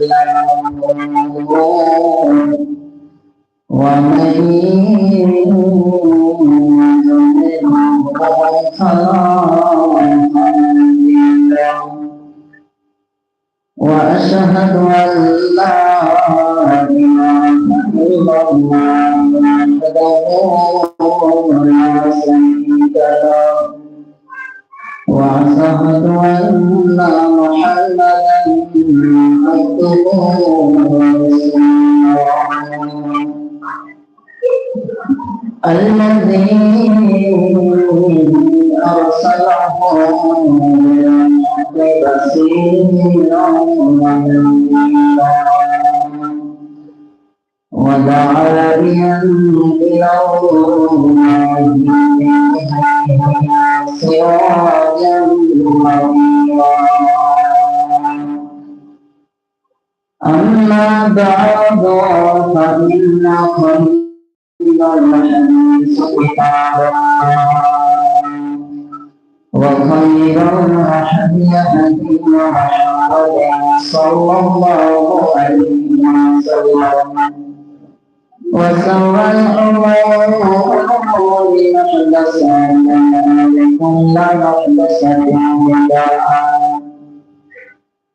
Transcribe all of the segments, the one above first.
Yeah. أما بعد فإن خير الحديث كتاب وخير الهدي هدي محمد صلى الله عليه وسلم. وشر الأمور محدثاتها وكل محدثة بدعة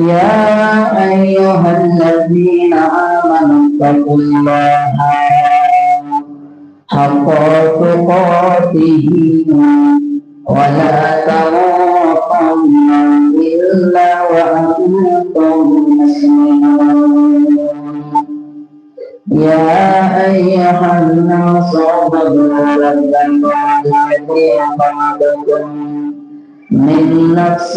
يا أيها الذين آمنوا اتقوا الله حق تقاته ولا تموتن إلا وأنتم مسلمون يا أيها الناس اعبدوا ربكم الذي خلقكم من نفس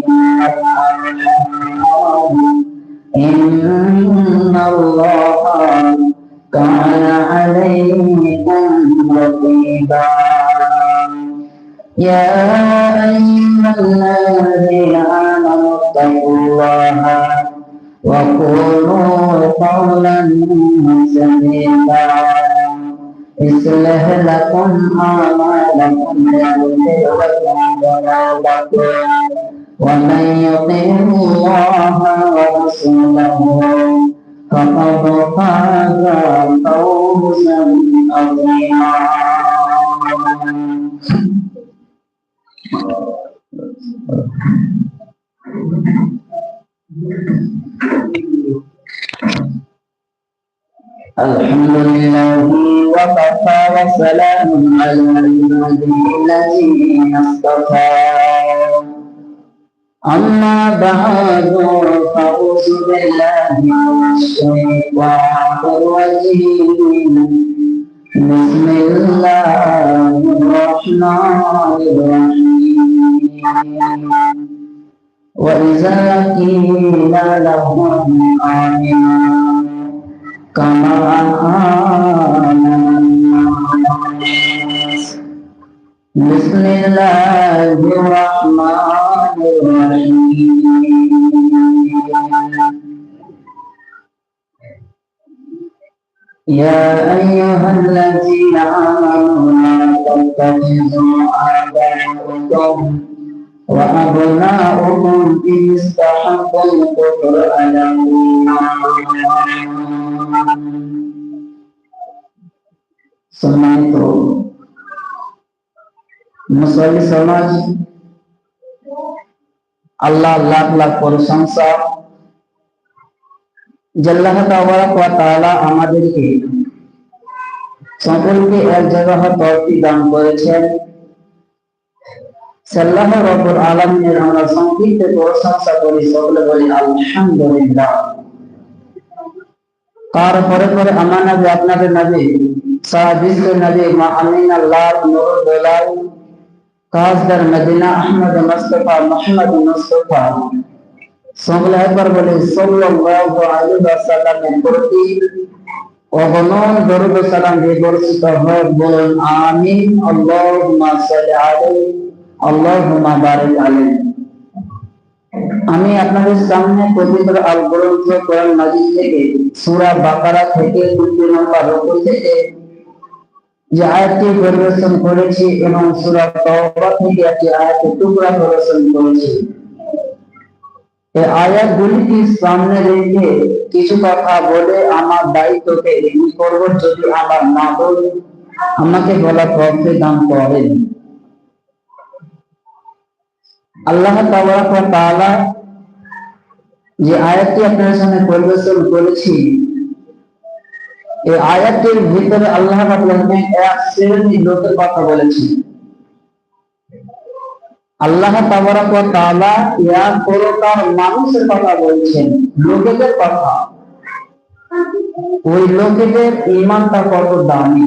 يا وكفى وسلام على الذين اصطفى. أما بعد فأعوذ بالله من الشيطان الرجيم. بسم الله الرحمن الرحيم. وإذا قيل لهم آمنوا كما آمن بسم الله الرحمن الرحيم يا أيها الذين آمنوا لا تتخذوا آباءكم وأبناؤكم إن استحبوا الكفر على Selain itu, মুসলিম সমাজ, আল্লাহ লাখ লাখ প্রশংসা। জাল্লাহ তাআলা আমাদেরকে সকলকে এক জায়গা তরফি দান করেছেন। সাল্লাহ রব্বুল আমরা সংক্ষিপ্ত প্রশংসা করি, সকলে বলি আলহামদুলিল্লাহ। পরে আমার আপনাদের মা আমিন আল্লাহ কাজদার মদিনা আহমদ মুস্তফা, মোহাম্মদ মুস্তফা। সকলে একবার বলি, সাল্লাল্লাহু আলাইহি ওয়াসাল্লামের প্রতি অগণন দরুদ সালাম দিয়ে বর্ষিত হোক বলুন, আমিন, আল্লাহুম্মা সাল্লি আলাইহি, আল্লাহুম্মা বারিক আলাইহি। আমি আপনাদের সামনে পবিত্র আল গ্রন্থ কোরআন মাজিদ থেকে, সূরা বাকারা থেকে দুটি নম্বর রকম থেকে যে আয়াতটি পরিবেশন করেছি এবং সূরা তওবা থেকে একটি টুকরা করেছি। এই আয়াতগুলিকে সামনে রেখে কিছু কথা বলে আমার দায়িত্বকে এগিয়ে যদি আমার আমাকে বলা তফে দান করেন। আল্লাহ তাআলা যে আয়াতটি আপনাদের সামনে পরিবেশন করেছি এই আয়াতটির ভিতরে আল্লাহ লোকের কথা বলেছি আল্লাহ মানুষের কথা বলছেন, লোকেদের কথা। ওই লোকেদের ইমানটা কত দামি।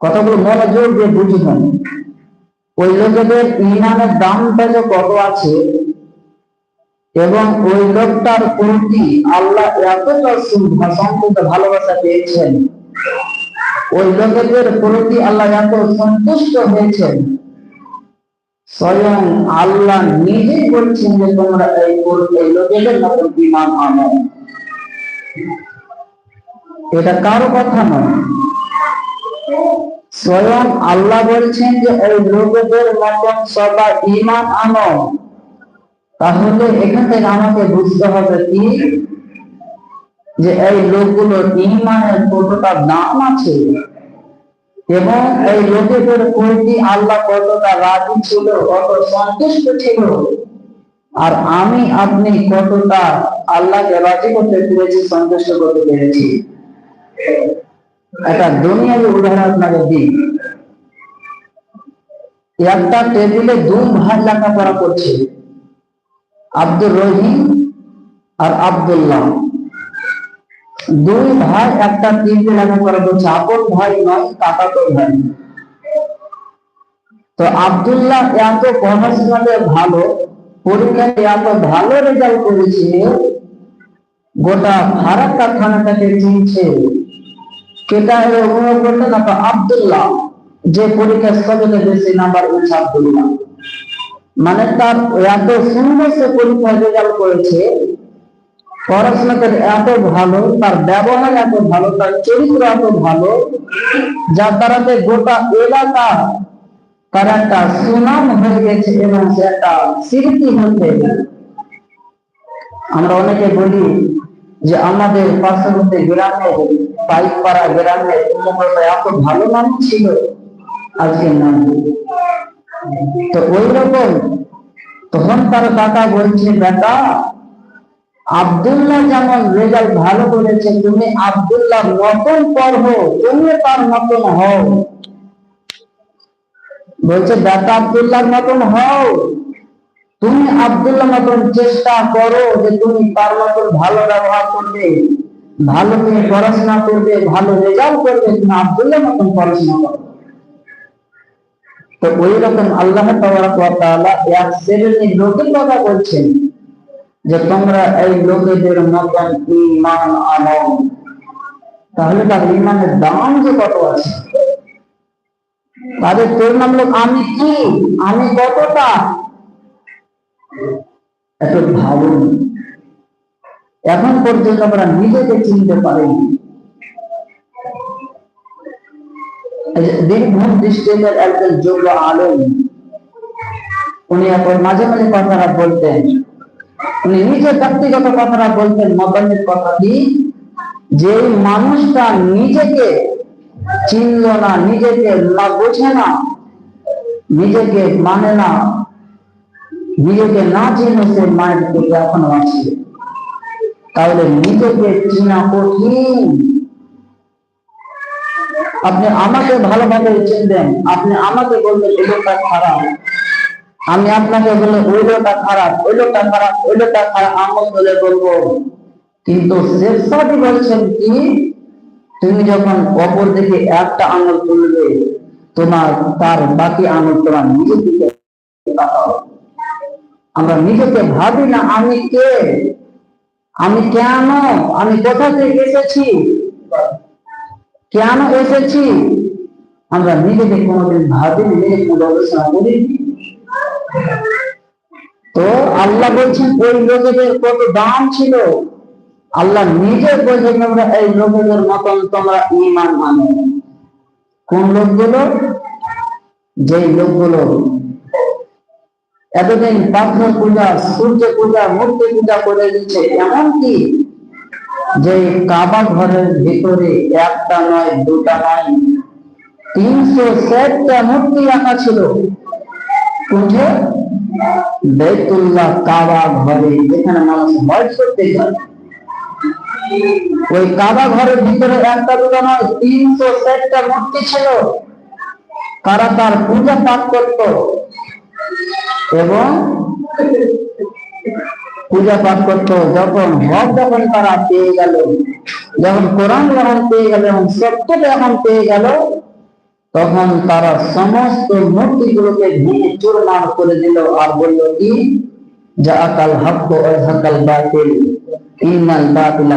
কথাগুলো মনোযোগ দিয়ে বুঝবেন ওই লোকেদের ইমানের দামটা যে কত আছে এবং ওই লোকটার প্রতি আল্লাহ এতটা সম্পূর্ণ ভালোবাসা পেয়েছেন, ওই লোকেদের প্রতি আল্লাহ এত সন্তুষ্ট হয়েছেন, স্বয়ং আল্লাহ নিজেই বলছেন যে তোমরা এই এই লোকেদের মতন ইমান আনো। এটা কারও কথা নয়। স্বয়ং আল্লাহ বলছেন যে এই লোকেদের মতন সবাই ইমান আনো। তাহলে এখান থেকে আমাকে বুঝতে হবে কি? যে এই লোকগুলো ইমানের কতটা দাম আছে? এবং এই লোকেদের প্রতি আল্লাহ কতটা রাজি ছিল, কত সন্তুষ্ট ছিল? আর আমি, আপনি কতটা আল্লাহকে রাজি করতে পেরেছি, সন্তুষ্ট করতে পেরেছি? একটা দুনিয়ার উদাহরণ আপনাকে দিই। একটা টেবিলে দুই ভাই লেখাপড়া করছে। আব্দুর রহিম আর আব্দুল্লাহ। দুই ভাই, একটা টেবিলে লেখাপড়া করছে আপন ভাই নয় কাকা তো ভাই। তো আব্দুল্লাহ এত পড়াশোনাতে ভালো, পরীক্ষায় এত ভালো রেজাল্ট করেছে, গোটা ফারাক্কা থানাটাকে চিনছে। কেটা অনুভব করতে না আব্দুল্লাহ যে পরীক্ষা সবচেয়ে বেশি নাম্বার উঠছে আব্দুল্লাহ। মানে তার এত সুন্দর সে রেজাল্ট করেছে পড়াশোনাতে এত ভালো, তার ব্যবহার এত ভালো, তার চরিত্র এত ভালো যার দ্বারাতে গোটা এলাকা তার একটা সুনাম হয়ে গেছে এবং সে একটা স্মৃতি হতে আমরা অনেকে বলি যে আমাদের পার্শ্ববর্তী গ্রামের পাইকপাড়া গ্রামের উন্মুখতা এত ভালো মানুষ ছিল, আজকে না তো ওই রকম তখন তার কাকা বলছে, বেটা, আবদুল্লাহ যেমন রেজাল্ট ভালো করেছে, তুমি আবদুল্লাহ মতন পড়ব তুমি তার মতন হও। বলছে, বেটা আবদুল্লাহ মতন হও। তুমি আবদুল্লাহ মতন চেষ্টা করো যে তুমি তার মতন ভালো ব্যবহার করবে, ভালো তুমি পড়াশোনা করবে, ভালো রেজাল্ট করবে, তুমি আবদুল্লাহ মতন পড়াশোনা করবে তো ওই রকম আল্লাহ এক শ্রেণির লোকের কথা বলছেন যে তোমরা এই লোকেদের মতন ইমান আনো। তাহলে তার ইমানের দাম যে কত আছে? তাদের তোর নাম লোক আমি কি? আমি কতটা? এত ভাবুন এখন পর্যন্ত আমরা নিজেকে চিনতে পারিনি। দীর্ঘ দৃষ্টিদের একজন যোগ্য আলম, উনি এখন মাঝে মাঝে কথাটা বলতেন। উনি ব্যক্তিগত কথাটা বলতেন কথা কি? যে মানুষটা নিজেকে চিনল না, নিজেকে না বোঝে না, নিজেকে মানে না, নিজেকে না চিনে সে মায়ের দিকে এখনও আছে। তাহলে নিজেকে চিনা কঠিন। আপনি আমাকে ভালোভাবে চিনবেন আপনি আমাকে বলবেন, এই লোকটা খারাপ। আমি আপনাকে বলে ওই লোকটা খারাপ, ওই লোকটা খারাপ, ওই লোকটা খারাপ। আমল বলে বলব, কিন্তু শেখ সাদি বলছেন কি, তুমি যখন অপর দিকে একটা আঙুল তুলবে, তোমার তার বাকি আঙুল তোমার নিজের দিকে আমরা নিজেকে ভাবি না, আমি কে? আমি কেন? আমি কোথা থেকে এসেছি? কেন এসেছি? আমরা নিজেকে কোনোদিন ভাবিনি, নিজেকে তো আল্লাহ বলছেন, ওই লোকেদের কত দাম ছিল? আল্লাহ নিজে বলছেন, তোমরা এই লোকেদের মতন তোমরা ইমান আনো। কোন লোকগুলো? যে লোকগুলো এতদিন পাথর পূজা, সূর্য পূজা, মূর্তি পূজা করে দিচ্ছে এমনকি যে কাবা ঘরের ভিতরে একটা নয়, দুটা নয়, তিনশো ষাটটা মূর্তি রাখা ছিল। কোথায় বেতুল্লাহ কাবা ঘরে, যেখানে মানুষ হজ করতে যায়। ওই কাবা ঘরের ভিতরে একটা, দুটো নয়, তিনশো ষাটটা মূর্তি ছিল। তারা তার পূজা পাঠ করত। এবং পূজা পাঠ করত, যখন হক যখন তারা পেয়ে গেল, যখন কোরআন যখন পেয়ে গেল এবং সত্যটা যখন পেয়ে গেল, তখন তারা সমস্ত মূর্তিগুলোকে ভেঙে চুরমার করে দিল আর বলল, কি? যা আকাল হক ও হাকাল বাতিল। ইন্নাল বাতিলা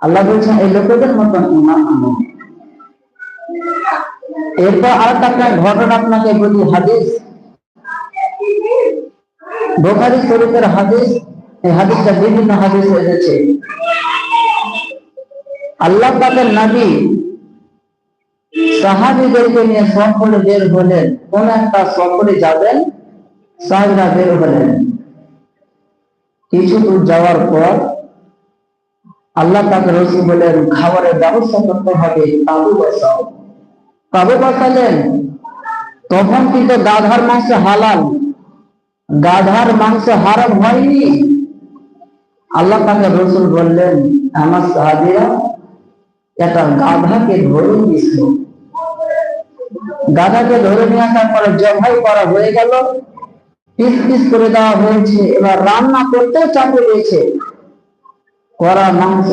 আল্লাহ বলছেন, এই মতন ইমান আনো। এরপর আর একটা ঘটনা আপনাকে বলি, হাদিস। বোখারি শরীফের হাদিস, এই হাদিসটা বিভিন্ন হাদিস এসেছে। আল্লাহ পাকের নবী সাহাবিদেরকে নিয়ে বের হলেন। কোন একটা যাবেন, সাহাবিরা বের হলেন। কিছু দূর যাওয়ার পর আল্লাহ পাকে রসি বলেন খাবারের ব্যবস্থা করতে হবে তাবু বসাও। তাবু বসালেন। তখন কিন্তু গাধার মাংস হালাল। গাধার মাংস হারাম হয়নি। আল্লাহ পাকে রসুল বললেন, আমার সাহাবিরা একটা গাধাকে ধরে নিয়েছিল। গাধাকে ধরে নিয়ে আসার পরে জবাই করা হয়ে গেল। পিস পিস করে দেওয়া হয়েছে। এবার রান্না করতেও চাপে রয়েছে। করা মাংস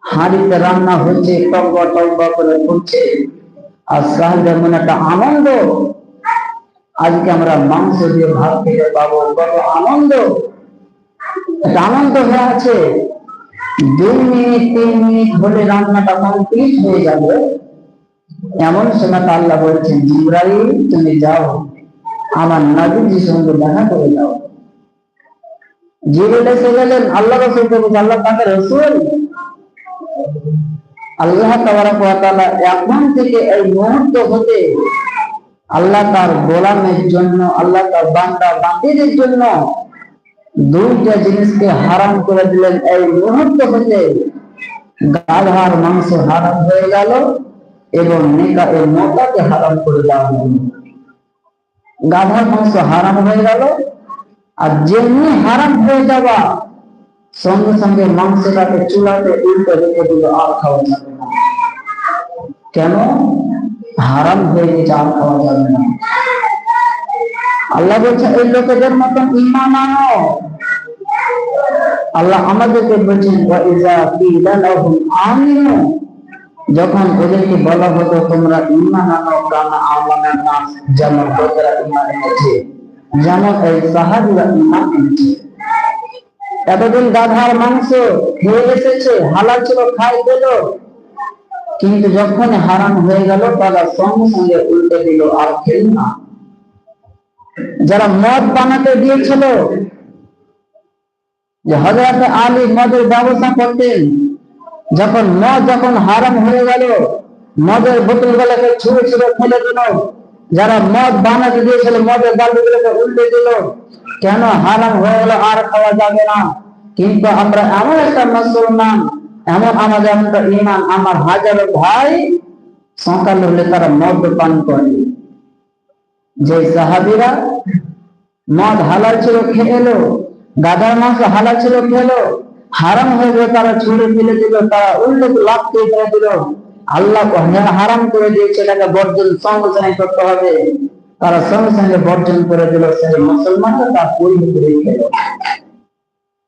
হাঁড়িতে রান্না হচ্ছে টম্বা টম্বা করে ফুটছে। আর সাহেবের মনে একটা আনন্দ আজকে আমরা মাংস দিয়ে ভাত খেতে পাবো। কত আনন্দ। আনন্দ হয়ে আছে। দুই মিনিট, তিন মিনিট হলে রান্নাটা কমপ্লিট হয়ে যাবে। এমন সময় আল্লাহ বলছেন, জিব্রাইল, তুমি যাও। আমার নবীজির সঙ্গে দেখা করে যাও জিব্রাইল এসে গেলেন। আল্লাহ রসুলকে বলছে আল্লাহ তাকে রসুল। আল্লাহ তাবারাক ওয়া তাআলা এখন থেকে এই মুহূর্ত হতে আল্লাহ তার গোলামের জন্য, আল্লাহ তার বান্দা বান্দিদের জন্য দুইটা জিনিসকে হারাম করে দিলেন। এই মুহূর্ত হতে গাধার মাংস হারাম হয়ে গেল এবং নেকা এর মোটাকে হারাম করে দেওয়া গাধার মাংস হারাম হয়ে গেল আর যেমনি হারাম হয়ে যাওয়া, সঙ্গে সঙ্গে মাংসটাকে চুলাতে উল্টে রেখে দিল আর খাওয়া যাবে না। কেন? হারাম হয়ে গেছে, আর খাওয়া যাবে না। আল্লাহ বলছে, এই লোকেদের মতন ইমান আনো। আল্লাহ আমাদেরকে বলছেন যখন ওদেরকে বলা হতো, তোমরা ইমান আনো কানা আমানের নাম যেমন লোকেরা ইমান এনেছে, যেমন এই সাহাবিরা ইমান এনেছে। এতদিন গাধার মাংস খেয়ে এসেছে, হালাল ছিল, খাই দিল। কিন্তু যখন হারাম হয়ে গেল, তারা সঙ্গে সঙ্গে উল্টে দিল, আর খেল না। যারা মদ বানাতে দিয়েছিল, যে হজরত আলী মদের ব্যবস্থা করতেন, যখন মদ যখন হারাম হয়ে গেল, মদের বোতল গুলোকে ছুঁড়ে ছুঁড়ে ফেলে দিল। যারা মদ বানাতে দিয়েছিল, মদের বালুগুলোকে উল্টে দিল। কেন হারাম হয়ে গেল, আর খাওয়া যাবে না। কিন্তু আমরা এমন একটা মুসলমান এমন আমাদের ইমান আমার হাজারো ভাই সকাল হলে তারা মদ পান করে। যে সাহাবিরা মদ হালাল ছিল, খেয়ে এলো, গাধার মাংস হালাল ছিল খেলো হারাম হয়ে গেল তারা ছুড়ে ফেলে দিল, তারা উল্টো লাভ করে ফেলে দিল। আল্লাহ হারাম করে দিয়েছে এটাকে বর্জন সঙ্গে করতে হবে। তারা সঙ্গে সঙ্গে বর্জন করে দিল, সেই মুসলমানরা তার পরিণতি রেখে দিল।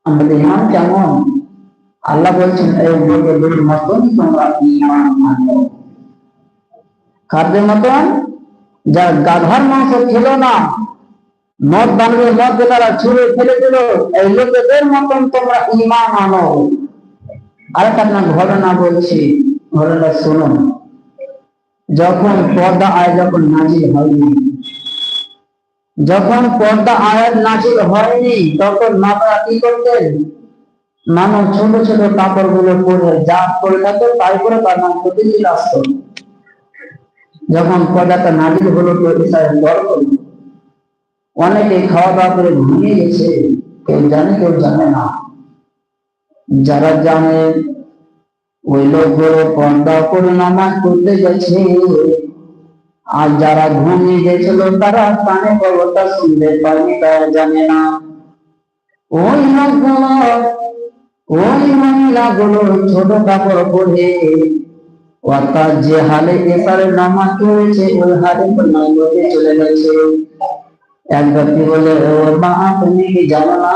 আমাদের ইমান কেমন? আল্লাহ বলছেন, এই লোকেদের মতন তোমরা ইমান আনো খাদ্যের মতন? যা গাধার মাংস খেলো না, মদ বানিয়ে মদ তারা ছুঁড়ে ফেলে দিল, এই লোকেদের মতন তোমরা ইমান আনো আরেকটা আপনার ঘটনা বলছি ঘটনা শুনুন। যখন পর্দা আয় যখন নাজিল হয়নি, যখন পর্দা আয়াত নাজিল হয়নি, তখন মাতা কি করতেন? মানুষ ছোট ছোট কাপড়গুলো পরে যা করে থাকতো তাই করে তার নাম প্রতিদিন আসতো। যখন পর্দাটা নাজিল হলো তো ইসরায়েল হলো অনেকে খাওয়া দাওয়া করে ঘুমিয়ে গেছে, কেউ জানে কেউ জানে না। যারা জানে, ওই লোকগুলো পর্দা করে নামাজ করতে গেছে। আর যারা ঘুমিয়ে গেছিল, তারা কানে খবরটা শুনতে পারেনি তারা জানে না। ওই লোকগুলো ওই মহিলাগুলো ছোট কাপড় পরে অর্থাৎ যে হালে এসারে নামাজ পড়েছে ওই হালে নগদে চলে গেছে। এক ব্যক্তি বলে, ও মা, তুমি কি জানো না?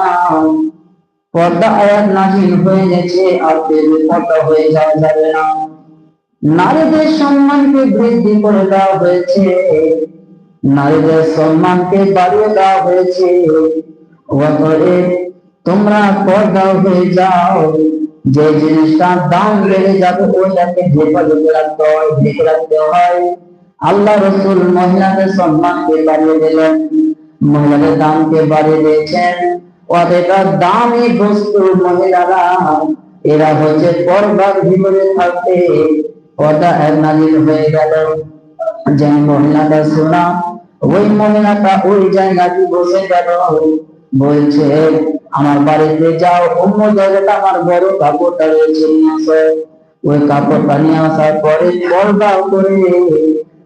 পর্দা আয়াত নাজিল হয়ে গেছে, আর প্রেমে পর্দা হয়ে যাওয়া যাবে না। নারীদের সম্মানকে বৃদ্ধি করে দেওয়া হয়েছে। নারীদের সম্মানকে বাড়িয়ে দেওয়া হয়েছে। অতএব তোমরা পর্দা হয়ে যাও। যে জিনিসটার দাম বেড়ে যাবে, ওইটাকে হেফাজতে রাখতে হয় ঢেকে রাখতে হয়। আল্লাহ রসুল মহিলাদের সম্মানকে বাড়িয়ে দিলেন। মহিলাদের দামকে বাড়িয়ে দিয়েছেন। অতএব দামি বস্তু মহিলারা, এরা হচ্ছে পর্দার ভিতরে থাকতে পর্দা নাজিল হয়ে গেল। যে মহিলাটা শোনা, ওই মহিলাটা ওই জায়গাতে বসে গেল। বলছে আমার বাড়িতে যাও, অন্য জায়গাটা আমার বড় কাপড়টা রয়েছে, নিয়ে আসো। ওই কাপড়টা নিয়ে আসার পরে পর্দা করে।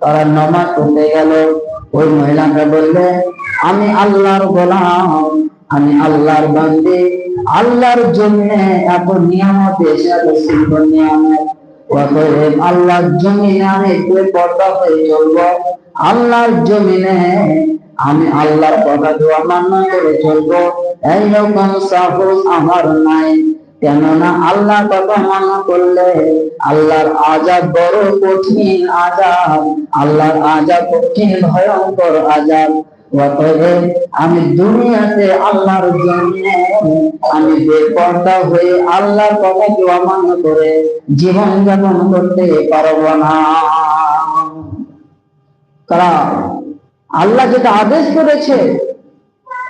তারা নামাজ পড়তে গেল। ওই মহিলাটা বললে আমি আল্লাহর গোলাম, আমি আল্লাহর বান্দি। আল্লাহর জন্য এত নিয়ামত এসে সুন্দর নিয়ামত। অতএব আল্লাহর জমিনে আমি পর্দা হয়ে চলবো। আল্লাহর জমিনে আমি আল্লাহর কথা দোয়া মান্য করে চলবো। এইরকম সাহস আমার নাই। কেননা আল্লাহ কথা মান্য করলে আল্লাহর আজাব বড় কঠিন আজাব। আল্লাহর আজাব কঠিন, ভয়ঙ্কর আজাব। আমি দুনিয়াতে আল্লাহর জন্য আমি বেপর্দা হয়ে আল্লাহর কথাকে অমান্য করে জীবন যাপন করতে পারব না। তারা আল্লাহ যেটা আদেশ করেছে,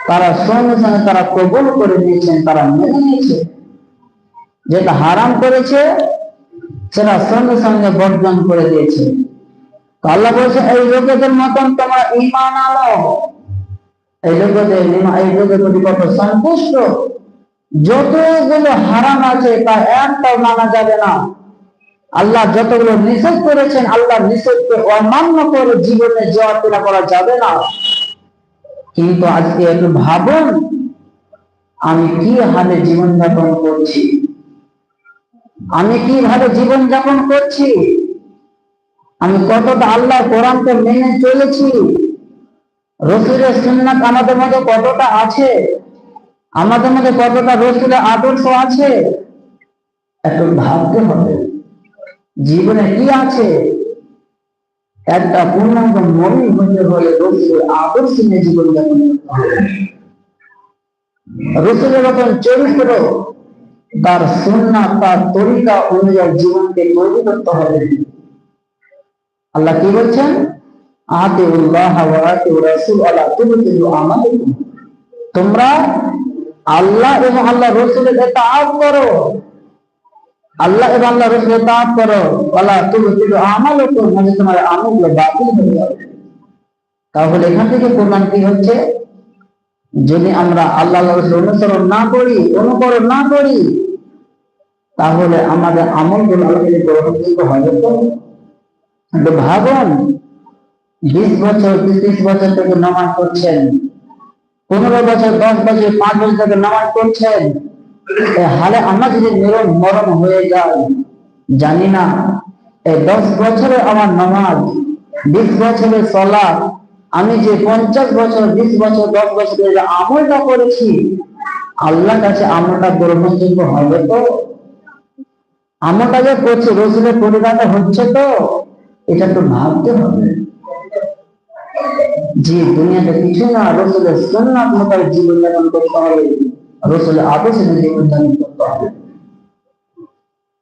তারা সঙ্গে সঙ্গে তারা কবুল করে নিয়েছেন, তারা মেনে নিয়েছে। যেটা হারাম করেছে, সেটা সঙ্গে সঙ্গে বর্জন করে দিয়েছে। আল্লাহ বলছে, এই লোকেদের মতন তোমরা ইমান আনো। এই লোকেদের এই লোকের প্রতি কত সন্তুষ্ট। যতগুলো হারাম আছে, তা একটাও মানা যাবে না। আল্লাহ যতগুলো নিষেধ করেছেন, আল্লাহ নিষেধকে অমান্য করে জীবনে জয়াতনা করা যাবে না। কিন্তু আজকে একটু ভাবুন, আমি কি হালে জীবন যাপন করছি? আমি কীভাবে জীবন যাপন করছি? আমি কতটা আল্লাহ কোরআনকে মেনে চলেছি? রসুলের সুন্নাত আমাদের মধ্যে কতটা আছে? আমাদের মধ্যে কতটা রসুলের আদর্শ আছে? একটু ভাবতে হবে। জীবনে কি আছে? একটা পূর্ণাঙ্গ মনে হতে হলে রসুলের আদর্শ নিয়ে জীবন যাপন করতে রসুলের মতন চরিত্র, তার সুন্নাত, তার তরিকা অনুযায়ী জীবনকে তৈরি করতে হবে। আল্লাহ কি বলছেন? আতে উল্লাহ আতে রাসূল আলা তুবতিলু আমালাকুম। তোমরা আল্লাহ এবং আল্লাহ রসুলের ইতাআত করো। আল্লাহ এবং আল্লাহ রসুলের ইতাআত করো। আলা তুবতিলু আমালাকুম মানে তোমার আমলগুলো বাতিল হয়ে যাবে। তাহলে এখান থেকে প্রমাণ কি হচ্ছে? যদি আমরা আল্লাহ আল্লাহ রসুল অনুসরণ না করি, অনুকরণ না করি, তাহলে আমাদের আমলগুলো আল্লাহকে গ্রহণযোগ্য হবে তো কিন্তু ভাবুন, বিশ বছর ত্রিশ বছর থেকে নামাজ করছেন পনেরো বছর, দশ বছর, পাঁচ বছর থেকে নামাজ এ হালে আমরা যদি নিরম মরণ হয়ে যায়, জানি না। দশ বছরে আমার নামাজ, বিশ বছরের সলা আমি যে পঞ্চাশ বছর, বিশ বছর, দশ বছর আমলটা করেছি আল্লাহ কাছে আমলটা গ্রহণযোগ্য হবে তো? আমলটা যে করছি, রসুলের পরিণত হচ্ছে তো? এটা তো ভাবতে হবে। যে দুনিয়াতে কিছু না, রসুলের সুন্নাত মোতাবেক জীবন যাপন করতে হবে। রসুলের আদর্শে জীবন যাপন করতে হবে।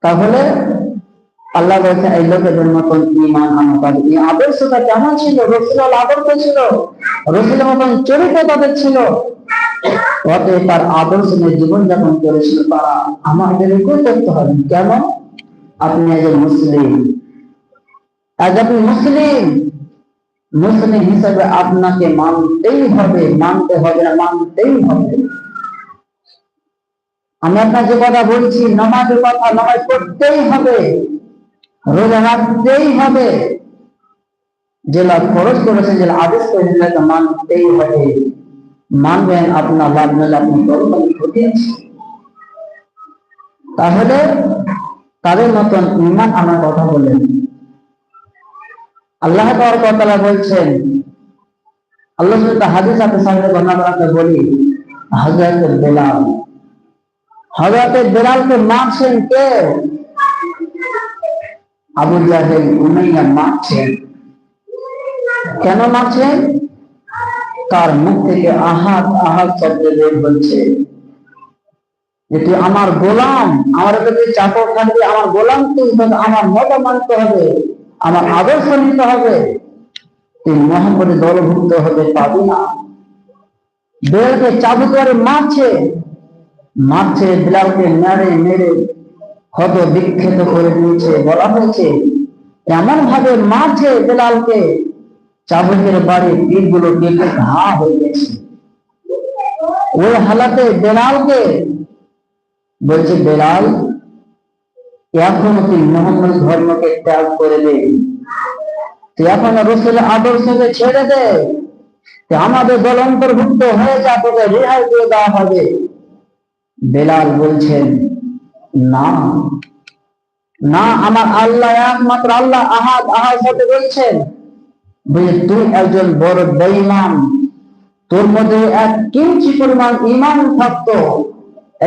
তাহলে আল্লাহ বলছে এই লোকেদের মতন ইমান আনা এই আদর্শটা কেমন ছিল? রসুল আদর্শ ছিল। রসুলের মতন চরিত্র তাদের ছিল। অতএব তার আদর্শ নিয়ে জীবন যাপন করেছিল তারা। আমাদেরকেও করতে হবে। কেন আপনি একজন মুসলিম। আজ আপনি মুসলিম। মুসলিম হিসাবে আপনাকে মানতেই হবে। মানতে হবে না, মানতেই হবে। আমি আপনার যে কথা বলছি, নামাজের কথা, নামাজ পড়তেই হবে, রোজা রাখতেই হবে। যেটা খরচ করেছেন যেটা আদেশ করেছেন সেটা মানতেই হবে। মানবেন আপনার লাভ আপনি তাহলে তাদের মতন ইমান আমার কথা বলেন আল্লাহ তাআলা বলছেন, আল্লাহ হাদিস আছে সামনে বর্ণনা করাতে বলি, হযরত বেলাল। হযরত বেলালকে মারছেন কে? আবু জাহেল উমাইয়া মারছেন। কেন মারছেন? তার মুখ থেকে আহাত আহাত শব্দ বের হচ্ছে। তুই আমার গোলাম, আমার কাছে চাকর থাকবে, আমার গোলাম তুই আমার মত মানতে হবে, আমার আদর্শ নিতে হবে। তুই মোহাম্মদের দলভুক্ত হবে পাবি না। বেলকে চাবুক করে মারছে। মারছে বিলালকে মেরে মেরে হত বিক্ষেত করে দিয়েছে। বলা হয়েছে এমন ভাবে মারছে বেলালকে চাবুকের বাড়ি পিঠগুলো কেটে ঘা হয়ে গেছে। ওই হালাতে বেলালকে বলছে, বেলাল, এখন তুই মোহাম্মদ ধর্মকে ত্যাগ করে দে। তুই এখন রসুল আদর্শকে ছেড়ে দে। আমাদের দল অন্তর্ভুক্ত হয়ে যা, তোকে রেহাই দিয়ে দেওয়া হবে। বেলাল বলছেন, না। না, আমার আল্লাহ একমাত্র আল্লাহ, আহাদ আহাদ সাথে বলছেন। বুঝে তুই একজন বড় বেঈমান। তোর মধ্যে এক কিঞ্চি পরিমাণ ইমান থাকতো।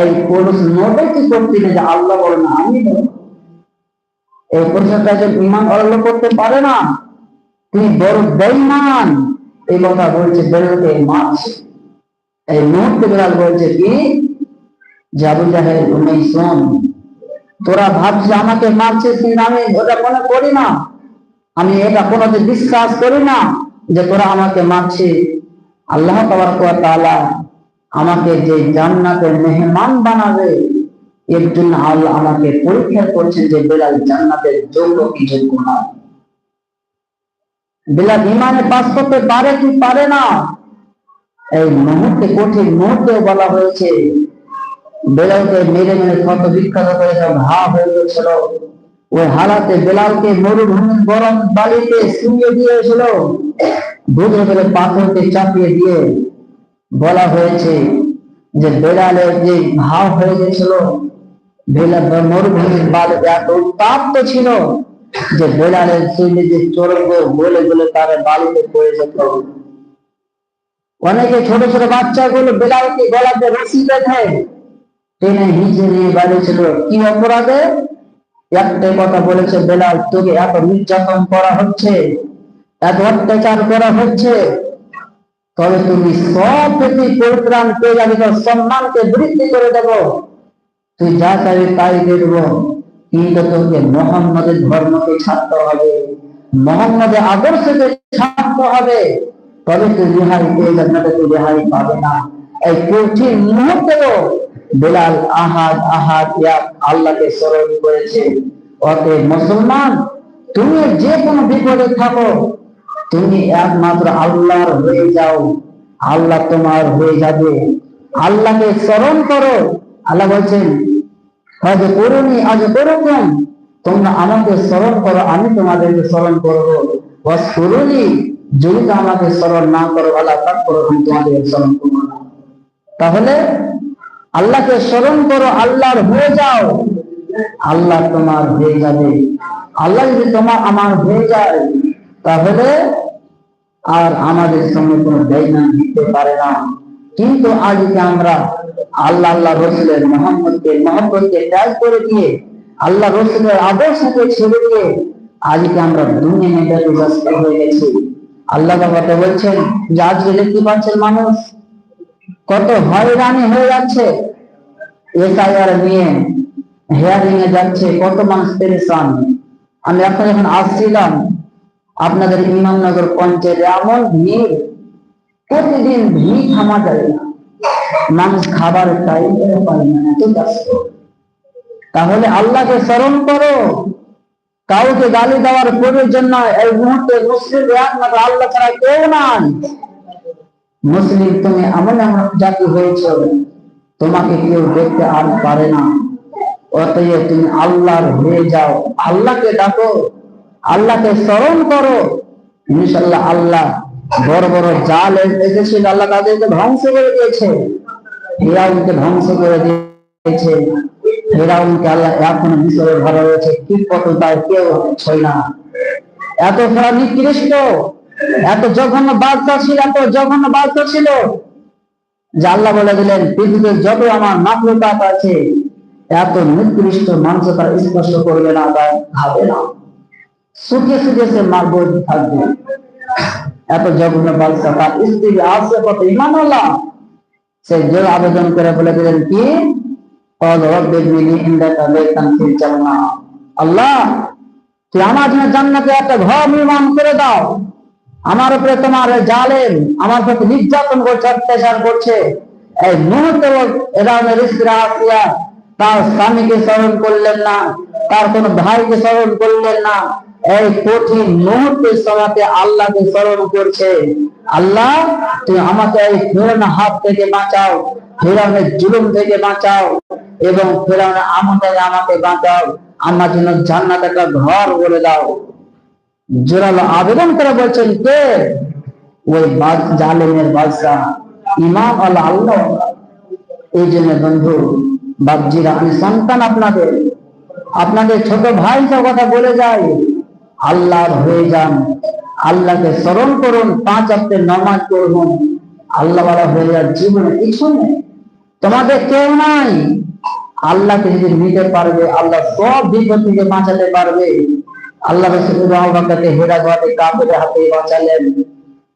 এই পুরুষ নোটে কি করছিলে যে আল্লাহ বলে না, আমি এই পুরুষটা একজন ইমান অর্জন করতে পারে না। তুই বড় বেঈমান। এই কথা বলছে বেরোতে মাছ এই মুহূর্তে বেড়াল বলছে, কি? যে আবু শোন, তোরা ভাবছিস আমাকে কিন্তু আমি ওটা মনে করি না। আমি এটা কোনোদিন বিশ্বাস করি না যে তোরা আমাকে মারছিস। আল্লাহ তাআলা আমাকে যে জান্নাতের মেহমান বানাবে, এর জন্য আল্লাহ আমাকে পরীক্ষা করছেন যে বেলাল জান্নাতের যোগ্য কি যোগ্য না। বেলাল ইমানে পাস করতে পারে কি পারে না? এই মুহূর্তে, কঠিন মুহূর্তে বলা হয়েছে বেলালকে মেরে মেরে ঘা হয়ে গেছিল, ওই হালাতে বেলালকে গরম বালিতে শুয়ে ফেলে পাথরকে চাপিয়ে দিয়ে বলা হয়েছে যে যে হয়ে গেছিল মরুভূমির বাল এত উত্তাপ্ত ছিল যে বেলালের শরীরে যে চরঙ্গ তার বালিতে পড়ে যেত। অনেকে ছোট ছোট বাচ্চাগুলো বেলালকে গলাতে রশি দেখে টেনে বাড়ি ছিল কি অপরাধে? একটাই কথা বলেছে বেলাল, তোকে এত নির্যাতন করা হচ্ছে, এত অত্যাচার করা হচ্ছে, তবে তুমি সব প্রতি, পরিত্রাণ পেয়ে যাবি, তোর সম্মানকে বৃদ্ধি করে দেব। তুই যা চাবি তাই দিয়ে দেবো, কিন্তু তোকে মোহাম্মদের ধর্মকে ছাড়তে হবে, মোহাম্মদের আদর্শকে ছাড়তে হবে। তবে তুই রেহাই পেয়ে যাবে না তুই রেহাই পাবে না। এই কঠিন মুহূর্তেও বেলাল আহাদ আহাদ ইয়াক আল্লাহকে স্মরণ করেছে। অতএব মুসলমান, তুমি যে কোনো বিপদে থাকো, তুমি একমাত্র আল্লাহর হয়ে যাও। আল্লাহ তোমার হয়ে যাবে। আল্লাহকে স্মরণ করো। আল্লাহ বলছেন, আজ করুনি, আজ করুন তোমরা আমাকে স্মরণ করো, আমি তোমাদেরকে স্মরণ করব। করুনি, যদি আমাকে স্মরণ না করো, আল্লাহ তার করো আমি তোমাদের স্মরণ করব তাহলে আল্লাহকে স্মরণ করো, আল্লাহর হয়ে যাও। আল্লাহ তোমার হয়ে যাবে। আল্লাহ যদি তোমার আমার হয়ে যায়, তাহলে আর আমাদের সঙ্গে কোনো বেইমান দিতে পারে না। কিন্তু আজকে আমরা আল্লাহ আল্লাহ রসুলের মোহাম্মদকে মোহাম্মদকে ত্যাগ করে দিয়ে, আল্লাহ রসুলের আদর্শকে ছেড়ে দিয়ে আজকে আমরা দুনিয়া মেটাতে ব্যস্ত হয়ে গেছি। আল্লাহ বাবাকে বলছেন যে, আজকে দেখতে পাচ্ছেন মানুষ কত হয়রানি হয়ে যাচ্ছে। এসআইআর নিয়ে হেয়ারিং এ যাচ্ছে কত মানুষ পেরেশান। আমি এখন যখন আসছিলাম, আপনাদের ইমামনগর পঞ্চায়েতে এমন ভিড়, প্রতিদিন ভিড় থামা যায় না। মানুষ খাবার ব্যস্ত তাহলে আল্লাহকে স্মরণ করো। কাউকে গালি দেওয়ার প্রয়োজন নয় এই মুহূর্তে মুসলিম আল্লাহ ছাড়া কেউ নাই। মুসলিম, তুমি এমন এমন জাতি হয়েছ, তোমাকে কেউ দেখতে আর পারে না। অতএব তুমি আল্লাহর হয়ে যাও। আল্লাহকে ডাকো, আল্লাহকে স্মরণ করো। ইনশাল্লাহ আল্লাহ বড় বড় জাল এসেছিল আল্লাহ তাদেরকে ধ্বংস করে দিয়েছে। ফেরাউনকে ধ্বংস করে দিয়েছে। ফেরাউনকে আল্লাহ এখন মিশরে ভরা রয়েছে কি কত তার কেউ ছয় না। এত ফেরা নিকৃষ্ট। এত জঘন্য বার্তা ছিল, এত জঘন্য বার্তা ছিল যে আল্লাহ বলে দিলেন, পৃথিবীর যত আমার মাতৃপাত আছে, এত নিকৃষ্ট মানুষ তার স্পর্শ করবে না তার ভাবে না। সুখে সুখে সে মার বই থাকবে। এত জঘন্য বার্তা তার স্ত্রী আসে কত ইমান আল্লাহ। সে জোর আবেদন করে বলে দিলেন, কি? আল্লাহ, তুই আমার জন্য জান্নাতে একটা ঘর নির্মাণ করে দাও। আমার উপরে তোমার জালেম আমার প্রতি নির্যাতন করছে, অত্যাচার করছে। এই মুহূর্তে এরা স্ত্রী আসিয়া তার স্বামীকে স্মরণ করলেন না, তার কোন ভাইকে স্মরণ করলেন না। এই কঠিন মুহূর্তের সময়তে আল্লাহকে স্মরণ করছে। আল্লাহ, তুমি আমাকে এই ফেরানো হাত থেকে বাঁচাও ফেরানোর জুলুম থেকে বাঁচাও এবং ফেরানোর আমতে আমাকে বাঁচাও। আমার জন্য জান্নাত একটা ঘর বলে দাও। জোরালো আবেদন করে বলছেন কে? ওই জালেমের বাদশাহ ইমাম আল্লাহ আল্লাহ এই জন্য বন্ধু বাবজিরা আমি সন্তান আপনাদের। আপনাদের ছোট ভাই সব কথা বলে যায় আল্লাহর হয়ে যান। আল্লাহকে স্মরণ করুন, পাঁচ হপ্তে নমাজ করুন আল্লাহ হয়ে যান জীবনে কিছু নেই তোমাদের কেউ নাই। আল্লাহকে যদি নিতে পারবে, আল্লাহ সব বিপদ থেকে বাঁচাতে পারবে। আল্লাহ হেরা গোয়াতে কাপড়ে হাতে বাঁচালেন।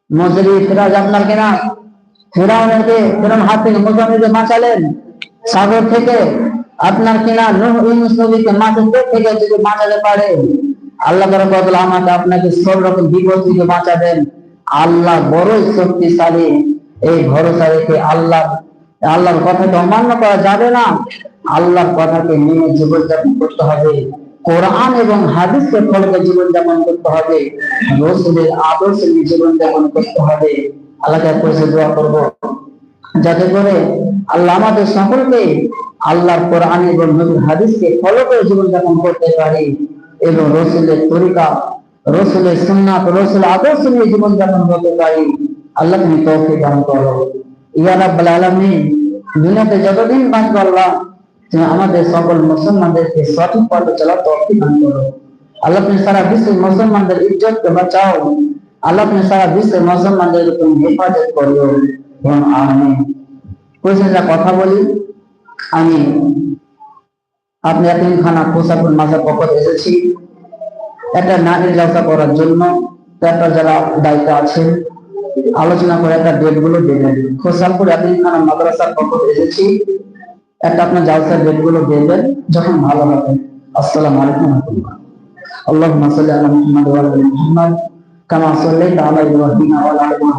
মজুরি ফেরাজ আপনার কেনা? ফেরাউনকে, ফেরাউন হাত থেকে মোজামিকে বাঁচালেন। সাগর থেকে আপনার কিনা নূহ নবীকে মাছের থেকে যদি বাঁচাতে পারে, আল্লাহ বদল আমাকে আপনাকে সব রকম বিপদ থেকে বাঁচাবেন। আল্লাহ বড়ই শক্তিশালী। এই ভরসা রেখে আল্লাহ, আল্লাহর কথাকে অমান্য করা যাবে না। আল্লাহর কথাকে মেনে জীবনযাপন করতে হবে। কোরআন এবং হাদিসকে ফলকে জীবনযাপন করতে হবে, রসুলের আদর্শ নিয়ে জীবনযাপন করতে হবে। আল্লাহকে পয়সা দোয়া করব। যাতে করে আল্লাহ আমাদের সকলকে আল্লাহর কোরআন এবং নবীর হাদিসকে ফলো করে জীবনযাপন করতে পারি এবং রসুলের তরিকা, রসুলের সুন্নাত রসুল আদর্শ নিয়ে জীবনযাপন করতে পারি। আল্লাহ তুমি তৌফিক দান করো। ইয়া রাব্বাল আলামিন, দুনিয়াতে যতদিন বাঁচবো আল্লাহ আমাদের সকল মুসলমানদেরকে সঠিক পথে চলার তৌফিক দান করো। আল্লাহ তুমি সারা বিশ্বের মুসলমানদের ইজ্জতকে বাঁচাও আল্লাহ তুমি সারা বিশ্বের মুসলমানদের তুমি হেফাজত করিও। এবং আমি কথা বলি। আমি আপনি এতদিন খানা পোশাকুর মাসার পক্ষ এসেছি। একটা নারীর জলসা করার জন্য একটা যারা দায়িত্ব আছে আলোচনা করে একটা ডেটগুলো দেবেন খোসালপুর এতদিন খানা মাদ্রাসার পক্ষ এসেছি। একটা আপনার জালসার বেলগুলো দেবেন যখন ভালো হবে। আসসালাম আলাইকুম রহমতুল্লাহ। আল্লাহ সাল্লি আলা মুহাম্মদ ওয়া আলা মুহাম্মদ। কামা সাল্লাইতা আলা ইব্রাহিম ওয়া আলা